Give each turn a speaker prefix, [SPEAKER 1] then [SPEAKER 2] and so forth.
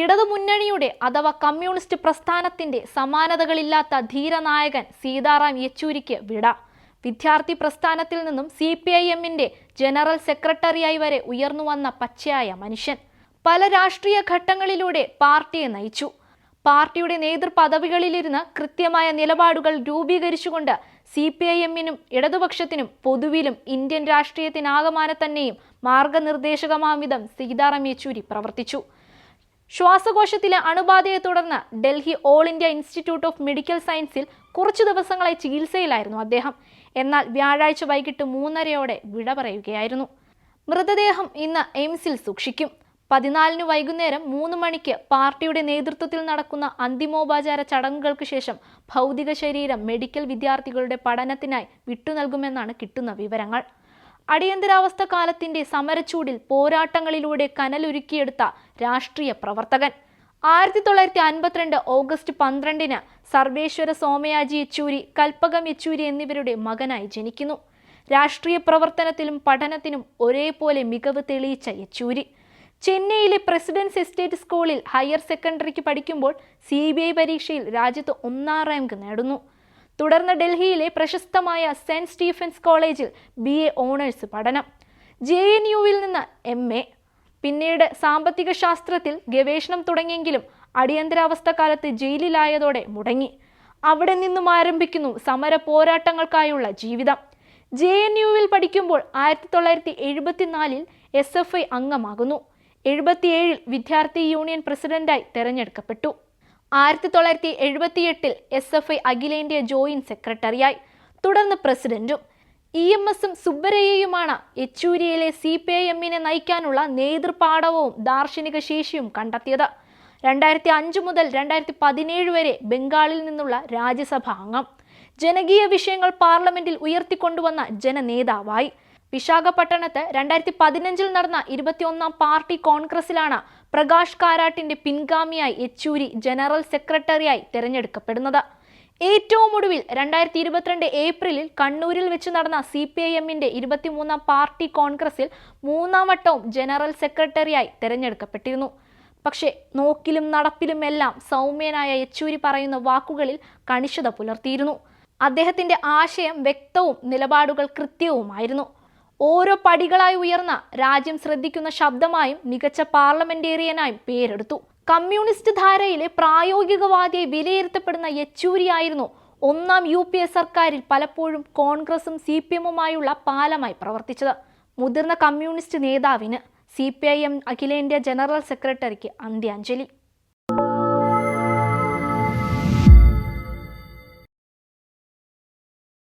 [SPEAKER 1] ഇടതുമുന്നണിയുടെ അഥവാ കമ്മ്യൂണിസ്റ്റ് പ്രസ്ഥാനത്തിന്റെ സമാനതകളില്ലാത്ത ധീരനായകൻ സീതാറാം യെച്ചൂരിക്ക് വിട. വിദ്യാർത്ഥി പ്രസ്ഥാനത്തിൽ നിന്നും സി പി ഐ എമ്മിന്റെ ജനറൽ സെക്രട്ടറിയായി വരെ ഉയർന്നു വന്ന പച്ചയായ മനുഷ്യൻ പല രാഷ്ട്രീയ ഘട്ടങ്ങളിലൂടെ പാർട്ടിയെ നയിച്ചു. പാർട്ടിയുടെ നേതൃപദവികളിലിരുന്ന് കൃത്യമായ നിലപാടുകൾ രൂപീകരിച്ചുകൊണ്ട് സി പി ഐ എമ്മിനും ഇടതുപക്ഷത്തിനും പൊതുവിലും ഇന്ത്യൻ രാഷ്ട്രീയത്തിനാകമാനെ തന്നെയും മാർഗനിർദ്ദേശകമാം വിധം സീതാറാം യെച്ചൂരി പ്രവർത്തിച്ചു. ശ്വാസകോശത്തിലെ അണുബാധയെ തുടർന്ന് Delhi all India institute of medical സയൻസിൽ കുറച്ചു ദിവസങ്ങളായി ചികിത്സയിലായിരുന്നു അദ്ദേഹം. എന്നാൽ വ്യാഴാഴ്ച വൈകിട്ട് മൂന്നരയോടെ വിട പറയുകയായിരുന്നു. മൃതദേഹം ഇന്ന് എയിംസിൽ സൂക്ഷിക്കും. പതിനാലിന് വൈകുന്നേരം മൂന്ന് മണിക്ക് പാർട്ടിയുടെ നേതൃത്വത്തിൽ നടക്കുന്ന അന്തിമോപചാര ചടങ്ങുകൾക്ക് ശേഷം ഭൗതിക ശരീരം മെഡിക്കൽ വിദ്യാർത്ഥികളുടെ പഠനത്തിനായി വിട്ടു നൽകുമെന്നാണ് കിട്ടുന്ന വിവരങ്ങൾ. അടിയന്തരാവസ്ഥ കാലത്തിന്റെ സമരച്ചൂടിൽ പോരാട്ടങ്ങളിലൂടെ കനലൊരുക്കിയെടുത്ത രാഷ്ട്രീയ പ്രവർത്തകൻ. ആയിരത്തി തൊള്ളായിരത്തി അൻപത്തിരണ്ട് ഓഗസ്റ്റ് പന്ത്രണ്ടിന് സർവേശ്വര സോമയാജി യെച്ചൂരി കൽപ്പകം യെച്ചൂരി എന്നിവരുടെ മകനായി ജനിക്കുന്നു. രാഷ്ട്രീയ പ്രവർത്തനത്തിലും പഠനത്തിനും ഒരേപോലെ മികവ് തെളിയിച്ച യെച്ചൂരി. ചെന്നൈയിലെ പ്രസിഡൻസ് എസ്റ്റേറ്റ് സ്കൂളിൽ ഹയർ സെക്കൻഡറിക്ക് പഠിക്കുമ്പോൾ സി പരീക്ഷയിൽ രാജ്യത്ത് ഒന്നാം റാങ്ക് നേടുന്നു. തുടർന്ന് ഡൽഹിയിലെ പ്രശസ്തമായ സെന്റ് സ്റ്റീഫൻസ് കോളേജിൽ ബി എ ഓണേഴ്സ് പഠനം. ജെ എൻ യുവിൽ നിന്ന് എം എ. പിന്നീട് സാമ്പത്തിക ശാസ്ത്രത്തിൽ ഗവേഷണം തുടങ്ങിയെങ്കിലും അടിയന്തരാവസ്ഥ കാലത്ത് ജയിലിലായതോടെ മുടങ്ങി. അവിടെ നിന്നും ആരംഭിക്കുന്നു സമര പോരാട്ടങ്ങൾക്കായുള്ള ജീവിതം. ജെ എൻ യുവിൽ പഠിക്കുമ്പോൾ ആയിരത്തി തൊള്ളായിരത്തി എഴുപത്തിനാലിൽ എസ് എഫ് ഐ അംഗമാകുന്നു. എഴുപത്തിയേഴിൽ വിദ്യാർത്ഥി യൂണിയൻ പ്രസിഡന്റായി തെരഞ്ഞെടുക്കപ്പെട്ടു. ആയിരത്തി തൊള്ളായിരത്തി എഴുപത്തിയെട്ടിൽ എസ് എഫ് ഐ അഖിലേന്ത്യാ ജോയിന്റ് സെക്രട്ടറിയായി. തുടർന്ന് പ്രസിഡന്റും ഇ എം എസും സുബ്ബരയ്യയുമാണ് യെച്ചൂരിയിലെ സി പി ഐ എമ്മിനെ നയിക്കാനുള്ള നേതൃപാടവവും ദാർശനിക ശേഷിയും കണ്ടെത്തിയത്. രണ്ടായിരത്തി അഞ്ച് മുതൽ രണ്ടായിരത്തി പതിനേഴ് വരെ ബംഗാളിൽ നിന്നുള്ള രാജ്യസഭാ അംഗം. ജനകീയ വിഷയങ്ങൾ പാർലമെന്റിൽ ഉയർത്തിക്കൊണ്ടുവന്ന ജനനേതാവായി. വിശാഖപട്ടണത്ത് രണ്ടായിരത്തി പതിനഞ്ചിൽ നടന്ന ഇരുപത്തിയൊന്നാം പാർട്ടി കോൺഗ്രസിലാണ് പ്രകാശ് കാരാട്ടിന്റെ പിൻഗാമിയായി യെച്ചൂരി ജനറൽ സെക്രട്ടറിയായി തെരഞ്ഞെടുക്കപ്പെടുന്നത്. ഏറ്റവും ഒടുവിൽ രണ്ടായിരത്തി ഇരുപത്തിരണ്ട് ഏപ്രിലിൽ കണ്ണൂരിൽ വെച്ച് നടന്ന സി പി ഐ എമ്മിന്റെ ഇരുപത്തിമൂന്നാം പാർട്ടി കോൺഗ്രസിൽ മൂന്നാം വട്ടവും ജനറൽ സെക്രട്ടറിയായി തെരഞ്ഞെടുക്കപ്പെട്ടിരുന്നു. പക്ഷേ നോക്കിലും നടപ്പിലുമെല്ലാം സൗമ്യനായ യെച്ചൂരി പറയുന്ന വാക്കുകളിൽ കണിശത പുലർത്തിയിരുന്നു. അദ്ദേഹത്തിന്റെ ആശയം വ്യക്തവും നിലപാടുകൾ കൃത്യവുമായിരുന്നു. ഓരോ പടികളായി ഉയർന്ന രാജ്യം ശ്രദ്ധിക്കുന്ന ശബ്ദമായും മികച്ച പാർലമെന്റേറിയനായും പേരെടുത്തു. കമ്മ്യൂണിസ്റ്റ് ധാരയിലെ പ്രായോഗികവാദിയെ വിലയിരുത്തപ്പെടുന്ന യെച്ചൂരിയായിരുന്നു ഒന്നാം യു പി എ സർക്കാരിൽ പലപ്പോഴും കോൺഗ്രസും സി പി എമ്മുമായുള്ള പാലമായി പ്രവർത്തിച്ചത്. മുതിർന്ന കമ്മ്യൂണിസ്റ്റ് നേതാവിന് സി പി ഐ എം അഖിലേന്ത്യാ ജനറൽ സെക്രട്ടറിക്ക് അന്ത്യാഞ്ജലി.